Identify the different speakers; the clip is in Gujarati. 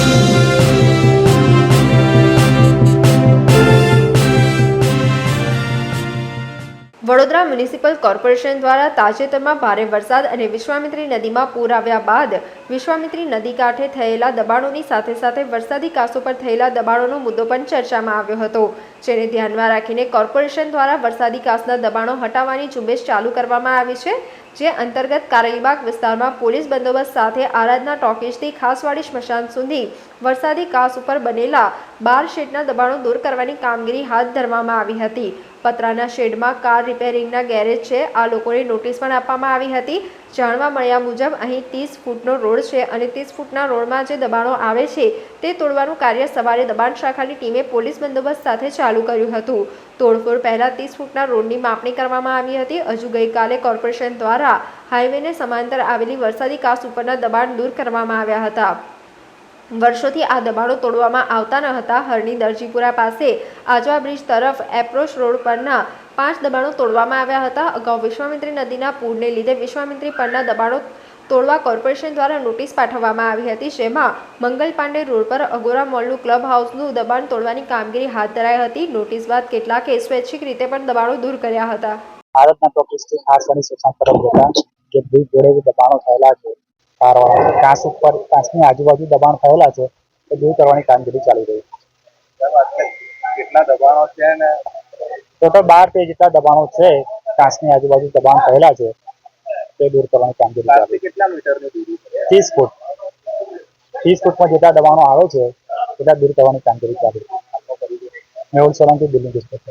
Speaker 1: Thank you. Vadodara municipal corporation દ્વારા તાજેતરમાં ભારે વરસાદ અને વિશ્વામિત્રી નદીમાં પૂર આવ્યા બાદ વિશ્વામિત્રી નદી કાંઠે થયેલા દબાણોની સાથે સાથે વરસાદી કાસો પર થયેલા દબાણોનો મુદ્દો પણ ચર્ચામાં આવ્યો હતો, જેને ધ્યાનમાં રાખીને કોર્પોરેશન દ્વારા વરસાદી કાસના દબાણો હટાવવાની ઝુંબેશ ચાલુ કરવામાં આવી છે, જે અંતર્ગત કારેલીબાગ વિસ્તારમાં પોલીસ બંદોબસ્ત સાથે આરાધના ટોકીજથી ખાસવાડી સ્મશાન સુધી વરસાદી કાસ ઉપર બનેલા બાર શેડના દબાણો દૂર કરવાની કામગીરી હાથ ધરવામાં આવી હતી. પતરાના શેડમાં કાર રિપેરિંગના ગેરેજ છે. આ લોકોને નોટિસ પણ આપવામાં આવી હતી. જાણવા મળ્યા મુજબ અહીં ત્રીસ ફૂટનો રોડ છે અને ત્રીસ ફૂટના રોડમાં જે દબાણો આવે છે તે તોડવાનું કાર્ય સવારે દબાણ શાખાની ટીમે પોલીસ બંદોબસ્ત સાથે ચાલુ કર્યું હતું. તોડફોડ પહેલાં ત્રીસ ફૂટના રોડની માપણી કરવામાં આવી હતી. હજુ ગઈકાલે કોર્પોરેશન દ્વારા હાઈવેને સમાંતર આવેલી વરસાદી કાસ ઉપરના દબાણ દૂર કરવામાં આવ્યા હતા. વર્ષોથી આ દબાણો તોડવામાં આવતા ન હતા. હરણી દરજીપુરા પાસે આજવા બ્રિજ તરફ એપ્રોચ રોડ પરના પાંચ દબાણો તોડવામાં આવ્યા હતા. અગાઉ વિશ્વામિત્રી નદીના પૂરને લીધે વિશ્વામિત્રી પરના દબાણો તોડવા કોર્પોરેશન દ્વારા નોટિસ પાઠવવામાં આવી હતી, જેમાં મંગલ પાંડે રોડ પર અગોરા મોલનું ક્લબ હાઉસનું દબાણ તોડવાની કામગીરી હાથ ધરાઈ હતી. નોટિસ બાદ કેટલાકે સ્વૈચ્છિક રીતે પણ દબાણો દૂર કર્યા હતા.
Speaker 2: ભારતના ટોકીસથી ખાસ કરીને શોષણ તરફ જતા બ્રિજ જોડે દબાણો થયેલા છે કારવાળા છે કાંસ ઉપર કાંસની આજુબાજુ દબાણ થયેલા છે એ દૂર કરવાની કામગીરી ચાલી રહી છે.
Speaker 3: કેટલા દબાણો છે ને?
Speaker 2: ટોટલ બાર તેર જેટલા દબાણો છે કાંસની આજુબાજુ દબાણ થયેલા છે તે દૂર કરવાની કામગીરી ચાલી
Speaker 3: કેટલા મીટરની દૂરી
Speaker 2: ત્રીસ ફૂટ. ત્રીસ ફૂટમાં જેટલા દબાણો આવે છે એટલા દૂર કરવાની કામગીરી ચાલી રહી મેહુલ સોલંકી બિલ્ડિંગ ઇન્સ્પેક્ટર